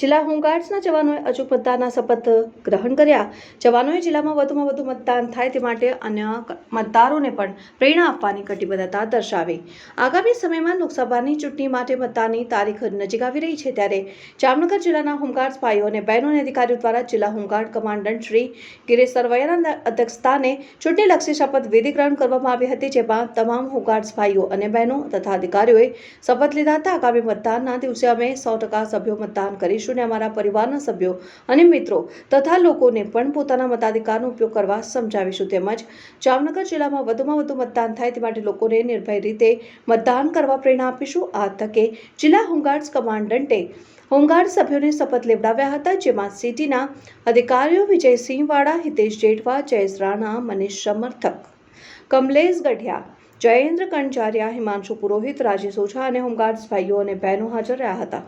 જિલ્લા હોમગાર્ડ્સના જવાનોએ અચૂક મતદાનના શપથ ગ્રહણ કર્યા. જવાનોએ જિલ્લામાં વધુમાં વધુ મતદાન થાય તે માટે અન્ય મતદારોને પણ પ્રેરણા આપવાની કટિબદ્ધતા દર્શાવી. આગામી સમયમાં લોકસભાની ચૂંટણી માટે મતદાનની તારીખ નજીક આવી રહી છે ત્યારે જામનગર જિલ્લાના હોમગાર્ડ્સ ભાઈઓ અને બહેનોને અધિકારીઓ દ્વારા જિલ્લા home guard commandant Shri Girish સરવૈયાના અધ્યક્ષસ્થાને ચૂંટણીલક્ષી શપથ વિધિ ગ્રહણ કરવામાં આવી હતી, જેમાં તમામ હોમગાર્ડ્સ ભાઈઓ અને બહેનો તથા અધિકારીઓએ શપથ લીધા હતા. આગામી મતદાનના દિવસે અમે સો ટકા સભ્યો મતદાન કરીશું. અને અમારા પરિવારના સભ્યો અને મિત્રો તથા લોકોને પણ પોતાના મતાધિકારનો ઉપયોગ કરવા સમજાવીશું તેમજ જામનગર જિલ્લામાં વધુમાં વધુ મતદાન થાય તે માટે લોકોને નિર્ભય રીતે મતદાન કરવા પ્રેરણા આપીશું. આ તકે જિલ્લા હોમગાર્ડ્સ કમાન્ડન્ટે હોમગાર્ડ સભ્યોને શપથ લેવડાવ્યા હતા, જેમાં સિટીના અધિકારીઓ વિજયસિંહ વાળા હિતેશ જેઠવા, જયેશ રાણા મનીષ સમર્થક કમલેશ ગઢિયા, જયેન્દ્ર કંજારિયા, હિમાંશુ પુરોહિત, રાજેશ ઓઝા અને હોમગાર્ડ્સ ભાઈઓ અને બહેનો હાજર રહ્યા હતા.